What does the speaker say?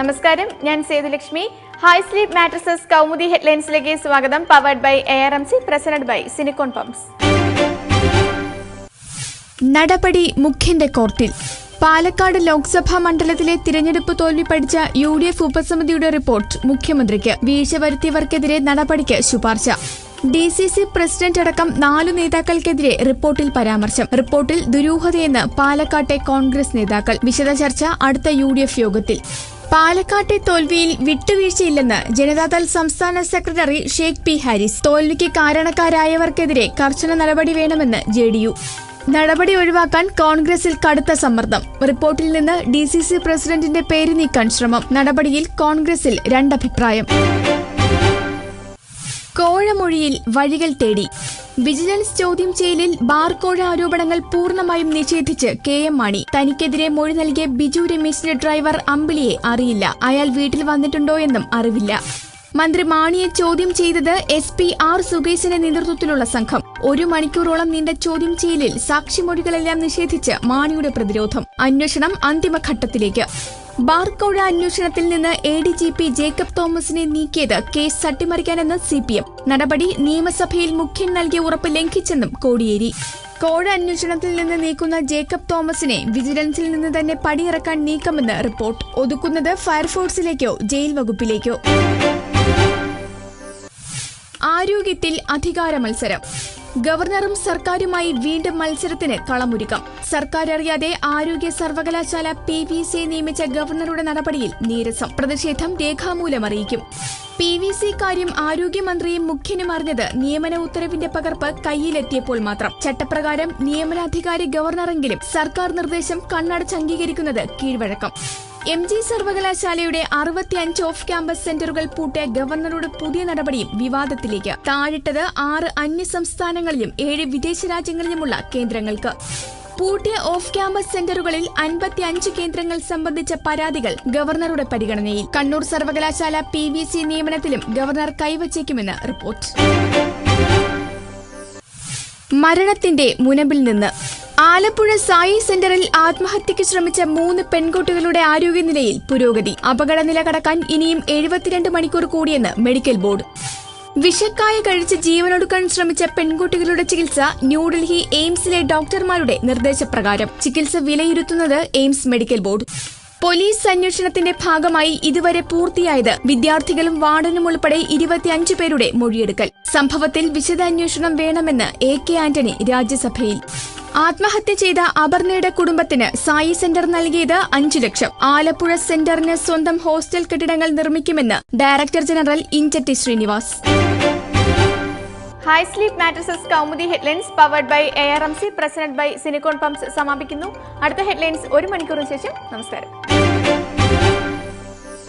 നമസ്കാരം. ഞാൻ Sethulakshmi. High sleep mattresses Kaumudi ഹെഡ്ലൈൻസിലേക്ക് സ്വാഗതം. Powered by A R M C presented by Sinicon pumps നടപടി മുഖ്യന്റെ കോർട്ടിൽ. പാലക്കാട് ലോക്സഭാ മണ്ഡലത്തിലെ തിരഞ്ഞെടുപ്പ് തോൽവി പഠിച്ച യു ഡി എഫ് ഉപസമിതിയുടെ റിപ്പോർട്ട് മുഖ്യമന്ത്രിക്ക് വീഴ്ച വരുത്തിയവർക്കെതിരെ നടപടിക്ക് ശുപാർശ. ഡി സി സി പ്രസിഡന്റ് അടക്കം നാലു നേതാക്കൾക്കെതിരെ റിപ്പോർട്ടിൽ പരാമർശം. റിപ്പോർട്ടിൽ ദുരൂഹതയെന്ന് പാലക്കാട്ടെ കോൺഗ്രസ് നേതാക്കൾ. വിശദ ചർച്ച അടുത്ത യു യോഗത്തിൽ. പാലക്കാട്ടെ തോൽവിയിൽ വിട്ടുവീഴ്ചയില്ലെന്ന് ജനതാദൾ സംസ്ഥാന സെക്രട്ടറി ഷേഖ് പി ഹാരിസ്. തോൽവിക്ക് കാരണക്കാരായവർക്കെതിരെ കർശന നടപടി വേണമെന്ന് ജെ ഡി യു. നടപടി ഒഴിവാക്കാൻ കോൺഗ്രസിൽ കടുത്ത സമ്മർദ്ദം. റിപ്പോർട്ടിൽ നിന്ന് ഡി സി സി പ്രസിഡന്റിന്റെ പേര് നീക്കാൻ ശ്രമം. നടപടിയിൽ കോൺഗ്രസിൽ രണ്ടഭിപ്രായം. കോഴമൊഴിയിൽ വഴികൾ തേടി. വിജിലൻസ് ചോദ്യം ചെയ്യലിൽ ബാർകോഴ ആരോപണങ്ങൾ പൂർണമായും നിഷേധിച്ച് കെ എം മാണി. തനിക്കെതിരെ മൊഴി നൽകിയ ബിജു രമേശിന്റെ ഡ്രൈവർ അമ്പിളിയെ അറിയില്ല. അയാൾ വീട്ടിൽ വന്നിട്ടുണ്ടോ എന്നും അറിവില്ല. മന്ത്രി മാണിയെ ചോദ്യം ചെയ്തത് എസ് പി ആർ സുകേശിന്റെ നേതൃത്വത്തിലുള്ള സംഘം. ഒരു മണിക്കൂറോളം നീണ്ട ചോദ്യം ചെയ്യലിൽ സാക്ഷിമൊഴികളെല്ലാം നിഷേധിച്ച് മാണിയുടെ പ്രതിരോധം. അന്വേഷണം അന്തിമഘട്ടത്തിലേക്ക്. ബാർക്കോഴ അന്വേഷണത്തിൽ നിന്ന് A D G P Jacob തോമസിനെ നീക്കിയത് കേസ് തട്ടിമറിക്കാനെന്ന് സി പി എം. നടപടി നിയമസഭയിൽ മുഖ്യൻ നൽകിയ ഉറപ്പ് ലംഘിച്ചെന്നും കോടിയേരി. കോഴ അന്വേഷണത്തിൽ നിന്ന് നീക്കുന്ന ജേക്കബ് തോമസിനെ വിജിലൻസിൽ നിന്ന് തന്നെ പടിയിറക്കാൻ നീക്കമെന്ന് റിപ്പോർട്ട്. ഒതുക്കുന്നത് ഫയർഫോഴ്സിലേക്കോ ജയിൽ വകുപ്പിലേക്കോ? ആരോഗ്യത്തിൽ അധികാര മത്സരം. ഗവർണറും സർക്കാരുമായി വീണ്ടും മത്സരത്തിന് കളമൊരുക്കം. സർക്കാർ അറിയാതെ ആരോഗ്യ സർവകലാശാല പി വി സി നിയമിച്ച ഗവർണറുടെ നടപടിയിൽ നീരസം. പ്രതിഷേധം രേഖാമൂലം അറിയിക്കും. പി വി സി കാര്യം ആരോഗ്യമന്ത്രിയും മുഖ്യനും അറിഞ്ഞത് നിയമന ഉത്തരവിന്റെ പകർപ്പ് കയ്യിലെത്തിയപ്പോൾ മാത്രം. ചട്ടപ്രകാരം നിയമനാധികാരി ഗവർണറെങ്കിലും സർക്കാർ നിർദ്ദേശം കണ്ണടച്ച് അംഗീകരിക്കുന്നത് കീഴ്വഴക്കം. എം ജി സർവകലാശാലയുടെ അറുപത്തിയഞ്ച് ഓഫ് ക്യാമ്പസ് സെന്ററുകൾ പൂട്ടിയ ഗവർണറുടെ പുതിയ നടപടിയും വിവാദത്തിലേക്ക്. താഴിട്ടത് ആറ് അന്യ സംസ്ഥാനങ്ങളിലും ഏഴ് വിദേശ രാജ്യങ്ങളിലുമുള്ള കേന്ദ്രങ്ങൾക്ക്. പൂട്ടിയ ഓഫ് ക്യാമ്പസ് സെന്ററുകളിൽ അൻപത്തി അഞ്ച് കേന്ദ്രങ്ങൾ സംബന്ധിച്ച പരാതികൾ ഗവർണറുടെ പരിഗണനയിൽ. കണ്ണൂർ സർവകലാശാല പി വി സി നിയമനത്തിലും ഗവർണർ കൈവച്ചേക്കുമെന്ന് റിപ്പോർട്ട്. മരണത്തിന്റെ മുനമ്പിൽ നിന്ന് ആലപ്പുഴ സായി സെന്ററിൽ ആത്മഹത്യയ്ക്ക് ശ്രമിച്ച മൂന്ന് പെൺകുട്ടികളുടെ ആരോഗ്യനിലയിൽ പുരോഗതി. അപകടനില കടക്കാൻ ഇനിയും എഴുപത്തിരണ്ട് മണിക്കൂർ കൂടിയെന്ന് മെഡിക്കൽ ബോർഡ്. വിഷക്കായ കഴിച്ച് ജീവനൊടുക്കാൻ ശ്രമിച്ച പെൺകുട്ടികളുടെ ചികിത്സ ന്യൂഡൽഹി എയിംസിലെ ഡോക്ടർമാരുടെ നിർദ്ദേശപ്രകാരം. ചികിത്സ വിലയിരുത്തുന്നത് എയിംസ് മെഡിക്കൽ ബോർഡ്. പോലീസ് അന്വേഷണത്തിന്റെ ഭാഗമായി ഇതുവരെ പൂർത്തിയായത് വിദ്യാർത്ഥികളും വാർഡനും ഉൾപ്പെടെ ഇരുപത്തിയഞ്ച് പേരുടെ മൊഴിയെടുക്കൽ. സംഭവത്തിൽ വിശദാന്വേഷണം വേണമെന്ന് എ കെ ആന്റണി രാജ്യസഭയിൽ. ആത്മഹത്യ ചെയ്ത അപർണയുടെ കുടുംബത്തിന് സായി സെന്റർ നൽകിയത് അഞ്ചു ലക്ഷം. ആലപ്പുഴ സെന്ററിന് സ്വന്തം ഹോസ്റ്റൽ കെട്ടിടങ്ങൾ നിർമ്മിക്കുമെന്ന് director general Injeti Srinivas. High sleep mattresses Kaumudi headlines powered by A R M C president by Sinicon pumps സമാപിക്കുന്നു. അടുത്ത ഹെഡ്ലൈൻസ് ഒരു മണിക്കൂറിന് ശേഷം നമസ്കാരം.